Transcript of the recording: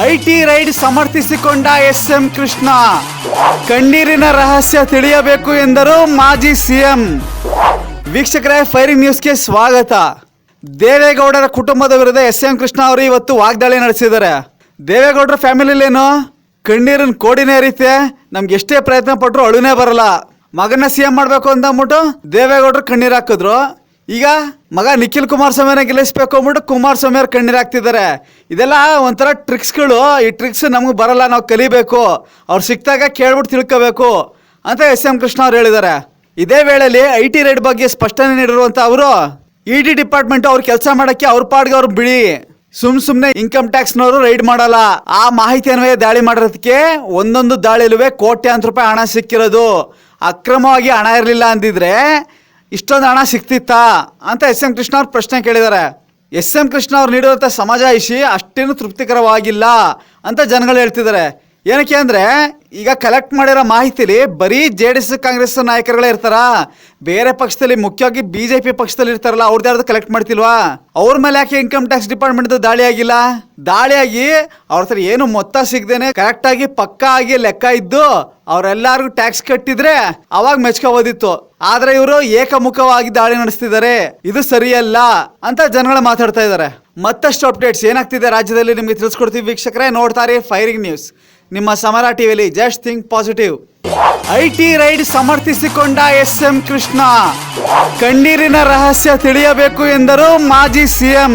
IT raid ಸಮರ್ಥಿಸಿಕೊಂಡ S M Krishna. ಕಣ್ಣೀರಿನ ರಹಸ್ಯ ತಿಳಿಯಬೇಕು ಎಂದರು ಮಾಜಿ ಸಿಎಂ. ವೀಕ್ಷಕರೇ ಫೈರಿಂಗ್ ನ್ಯೂಸ್ಗೆ ಸ್ವಾಗತ. ದೇವೇಗೌಡರ ಕುಟುಂಬದ ವಿರುದ್ಧ ಎಸ್ ಎಂ ಕೃಷ್ಣ ಅವರು ಇವತ್ತು ವಾಗ್ದಾಳಿ ನಡೆಸಿದ್ದಾರೆ. ದೇವೇಗೌಡರ ಫ್ಯಾಮಿಲಿಲೇನು ಕಣ್ಣೀರಿನ ಕೋಡಿನೇ ರೀತಿ ನಮ್ಗೆ ಎಷ್ಟೇ ಪ್ರಯತ್ನ ಪಟ್ಟರು ಅಳುನೇ ಬರಲ್ಲ. ಮಗನ ಸಿ ಎಂ ಮಾಡಬೇಕು ಅಂತ ಅಂದ್ಬಿಟ್ಟು ದೇವೇಗೌಡರು ಕಣ್ಣೀರು ಹಾಕಿದ್ರು. ಈಗ ಮಗ ನಿಖಿಲ್ ಕುಮಾರಸ್ವಾಮಿನ ಗೆಲ್ಲಿಸ್ಬೇಕು ಅಂದ್ಬಿಟ್ಟು ಕುಮಾರಸ್ವಾಮಿ ಅವ್ರು ಕಣ್ಣೀರ್ ಹಾಕ್ತಿದ್ದಾರೆ. ಇದೆಲ್ಲ ಒಂಥರ ಟ್ರಿಕ್ಸ್ಗಳು ಈ ಟ್ರಿಕ್ಸ್ ನಮಗೆ ಬರಲ್ಲ, ನಾವು ಕಲಿಬೇಕು. ಅವ್ರು ಸಿಕ್ತಾಗ ಕೇಳ್ಬಿಟ್ಟು ತಿಳ್ಕೋಬೇಕು ಅಂತ ಎಸ್ ಎಂ ಕೃಷ್ಣ ಅವ್ರು ಹೇಳಿದ್ದಾರೆ. ಇದೇ ವೇಳೆಯಲ್ಲಿ ಐ ಟಿ ರೈಡ್ ಬಗ್ಗೆ ಸ್ಪಷ್ಟನೆ ನೀಡಿರುವಂತ ಅವರು, ಇ ಡಿ ಡಿಪಾರ್ಟ್ಮೆಂಟ್ ಅವ್ರು ಕೆಲಸ ಮಾಡಕ್ಕೆ ಅವ್ರ ಪಾಡ್ಗೆ ಅವ್ರು ಬಿಡಿ ಸುಮ್ ಸುಮ್ಮನೆ ಇನ್ಕಮ್ ಟ್ಯಾಕ್ಸ್ನವರು ರೈಡ್ ಮಾಡಲ್ಲ. ಆ ಮಾಹಿತಿ ಅನ್ವಯ ದಾಳಿ ಮಾಡೋದಕ್ಕೆ ಒಂದೊಂದು ದಾಳಿಲುವೆ ಕೋಟ್ಯಾಂತರ ರೂಪಾಯಿ ಹಣ ಸಿಕ್ಕಿರೋದು. ಅಕ್ರಮವಾಗಿ ಹಣ ಇರಲಿಲ್ಲ ಅಂದಿದ್ರೆ ಇಷ್ಟೊಂದು ಹಣ ಸಿಕ್ತಿತ್ತಾ ಅಂತ ಎಸ್ ಎಂ ಕೃಷ್ಣ ಅವ್ರು ಪ್ರಶ್ನೆ ಕೇಳಿದ್ದಾರೆ. ಎಸ್ ಎಂ ಕೃಷ್ಣ ಅವ್ರು ನೀಡಿರುವಂಥ ಸಮಾಜ ಐಷಿ ಅಷ್ಟೇನು ತೃಪ್ತಿಕರವಾಗಿಲ್ಲ ಅಂತ ಜನಗಳು ಹೇಳ್ತಿದ್ದಾರೆ. ಏನಕ್ಕೆ ಅಂದರೆ ಈಗ ಕಲೆಕ್ಟ್ ಮಾಡಿರೋ ಮಾಹಿತಿಲಿ ಬರೀ ಜೆ ಡಿ ಎಸ್ ಕಾಂಗ್ರೆಸ್ ನಾಯಕರುಗಳೇ ಇರ್ತಾರ? ಬೇರೆ ಪಕ್ಷದಲ್ಲಿ ಮುಖ್ಯವಾಗಿ ಬಿ ಜೆ ಪಿ ಪಕ್ಷದಲ್ಲಿ ಇರ್ತಾರಲ್ಲ ಅವ್ರದ್ದು ಯಾರ್ದು ಕಲೆಕ್ಟ್ ಮಾಡ್ತಿಲ್ವಾ? ಅವ್ರ ಮೇಲೆ ಯಾಕೆ ಇನ್ಕಮ್ ಟ್ಯಾಕ್ಸ್ ಡಿಪಾರ್ಟ್ಮೆಂಟ್ ದಾಳಿ ಆಗಿಲ್ಲ? ದಾಳಿಯಾಗಿ ಅವ್ರ ಹತ್ರ ಏನು ಮೊತ್ತ ಸಿಗದೇನೆ ಕರೆಕ್ಟಾಗಿ ಪಕ್ಕಾ ಆಗಿ ಲೆಕ್ಕ ಇದ್ದು ಅವರೆಲ್ಲರಿಗೂ ಟ್ಯಾಕ್ಸ್ ಕಟ್ಟಿದ್ರೆ ಅವಾಗ ಮೆಚ್ಕೋಬೋದಿತ್ತು ಆದ್ರೆ ಇವರು ಏಕಮುಖವಾಗಿ ದಾಳಿ ನಡೆಸ್ತಿದ್ದಾರೆ. ಇದು ಸರಿಯಲ್ಲ ಅಂತ ಜನಗಳು ಮಾತಾಡ್ತಾ ಇದ್ದಾರೆ. ಮತ್ತಷ್ಟು ಅಪ್ಡೇಟ್ಸ್ ಏನಾಗ್ತಿದೆ ರಾಜ್ಯದಲ್ಲಿ ನಿಮಗೆ ತಿಳಿಸ್ಕೊಡ್ತೀವಿ ವೀಕ್ಷಕರೇ. ನೋಡ್ತಾರೆ ಫೈರಿಂಗ್ ನ್ಯೂಸ್ ನಿಮ್ಮ ಸಮರ ಟಿವಿಯಲ್ಲಿ just think positive I T raid ಸಮರ್ಥಿಸಿಕೊಂಡ S M Krishna. ಕಣ್ಣೀರಿನ ರಹಸ್ಯ ತಿಳಿಯಬೇಕು ಎಂದರು ಮಾಜಿ ಸಿಎಂ